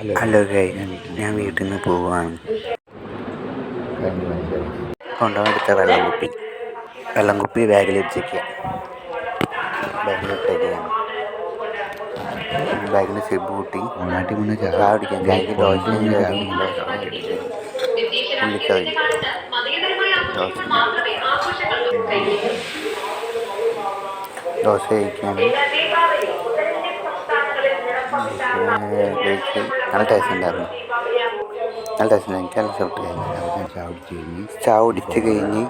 Hello. ഗൈ ഞാൻ വീട്ടിൽ നിന്ന് പോവുകയാണ്. കൊണ്ടുപോകാൻ എടുത്ത വെള്ളം കുപ്പി വെള്ളം കുപ്പി ബാഗിൽ വെച്ചേക്കുക ബാഗിൽ ഇട്ടേക്കുകയാണ് ബാഗിൽ സിബ് കൂട്ടി നാട്ടിൽ മുന്നേ ചായ പിടിക്കാം ബാഗിൽ ദോശ ഉള്ളിക്കറി ദോശ ദോശ കഴിക്കാൻ. കഴിച്ച് നല്ല ടേസ്റ്റ് ഉണ്ടായിരുന്നു നല്ല ടേസ്റ്റ് എനിക്ക് നല്ല ഇഷ്ടപ്പെട്ടു ഞാൻ ചാവിടിച്ച് കഴിഞ്ഞ് കഴിഞ്ഞ്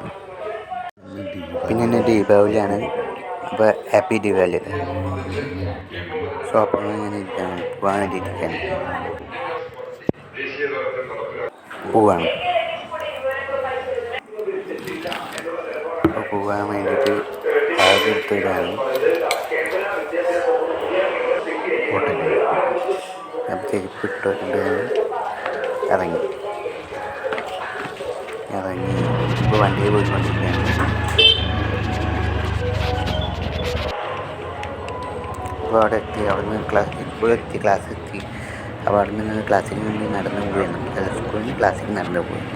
പിന്നെ എന്റെ ദീപാവലിയാണ്. അപ്പോൾ ഹാപ്പി ദീപാവലി. ഷോപ്പിൽ ഇങ്ങനെ ഇരിക്കുകയാണ് പോകാൻ വേണ്ടിയിട്ടിരിക്കുകയാണ് പോവാണ്. പോകാൻ വേണ്ടിയിട്ട് ബാഗ് എടുത്ത് അപ്പോൾ ഇറങ്ങി. ഇറങ്ങി. ഇപ്പോൾ വണ്ടിയിൽ പോയിക്കൊണ്ടിരിക്കുകയാണ്. അപ്പോൾ അവിടെ എത്തി. അവിടെ നിന്ന് ക്ലാസ് ഇപ്പോൾ എത്തി ക്ലാസ് എത്തി. അപ്പോൾ അവിടെ നിന്ന് ക്ലാസ്സിൽ നിന്ന് നടന്നു പോയിരുന്നു സ്കൂളിൽ നിന്ന് ക്ലാസ്സിൽ നടന്നു പോയി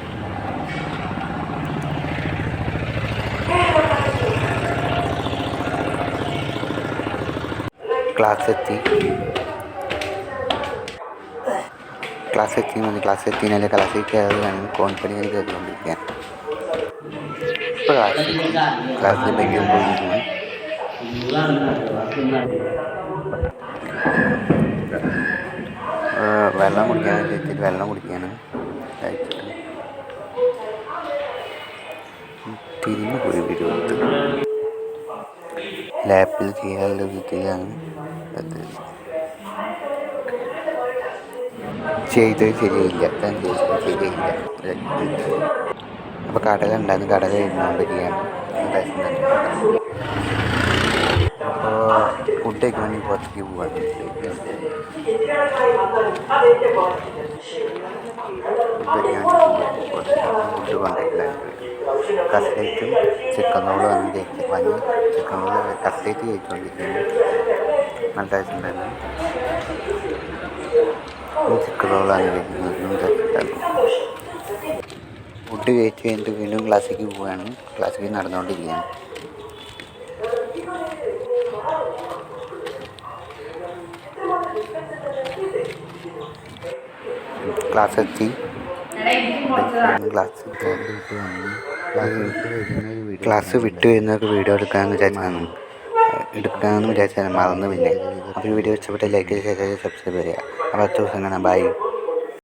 ക്ലാസ് എത്തി. ക്ലാസ് എത്തി മതി ക്ലാസ് എത്തിനാല് ക്ലാസ്സിൽ കയറുകയാണ് കോൺഫിഡൻസ് കയറിക്കൊണ്ടിരിക്കുകയാണ് ഇപ്പോൾ ക്ലാസ് എത്തി ക്ലാസ്സിൽ ബെഞ്ചിൽ പോയിരിക്കുന്നു ഏഹ് വെള്ളം കുടിക്കാൻ വെച്ചിട്ട് വെള്ളം കുടിക്കാനും കഴിച്ചിട്ട് തിരിഞ്ഞു പോയി വരുന്നത് ലാപ്പിൽ ചെയ്യാനുള്ള വിദ്യയാണ് അത് ചെയ്തത് ശരിയായില്ല. താൻ ചെയ്ത് ശരിയായില്ല. അപ്പോൾ കടല ഉണ്ടായിരുന്നു. കടല ഇരുന്നുകൊണ്ടിരിക്കുകയാണ് അപ്പോൾ ഫുഡ് കഴിക്കാൻ വേണ്ടി പുറത്തേക്ക് പോവാണ്. ഫുഡ് കൊണ്ടുവരുന്നുണ്ട് കട്ട്ലേറ്റും ചിക്കൻ റോൾ വന്ന് വാങ്ങി ചിക്കൻ റോൾ കസ്റ്റേറ്റ് കഴിച്ചുകൊണ്ടിരിക്കുന്നു നല്ല ടേസ്റ്റ് ഉണ്ടായിരുന്നു. ചിക്കൻ റോളാണ് കഴിക്കുന്നത് ഫുഡ് കഴിച്ച് കഴിഞ്ഞിട്ട് വീണ്ടും ക്ലാസ്സിലേക്ക് പോവുകയാണ്. ക്ലാസ്സിലേക്ക് നടന്നുകൊണ്ടിരിക്കുകയാണ്. ക്ലാസ് എത്തി ക്ലാസ് ക്ലാസ് വിട്ട് വരുന്ന വീഡിയോ എടുക്കാമെന്ന് വിചാരിച്ചാണ് എടുക്കാമെന്ന് വിചാരിച്ചാൽ മറന്നു പിന്നെ. അപ്പോൾ ഈ വീഡിയോ ഇഷ്ടപ്പെട്ട ലൈക്ക് ചെയ്യുക സബ്സ്ക്രൈബ് ചെയ്യുക. അപ്പോൾ അടുത്ത ദിവസം കാണാം. ബൈ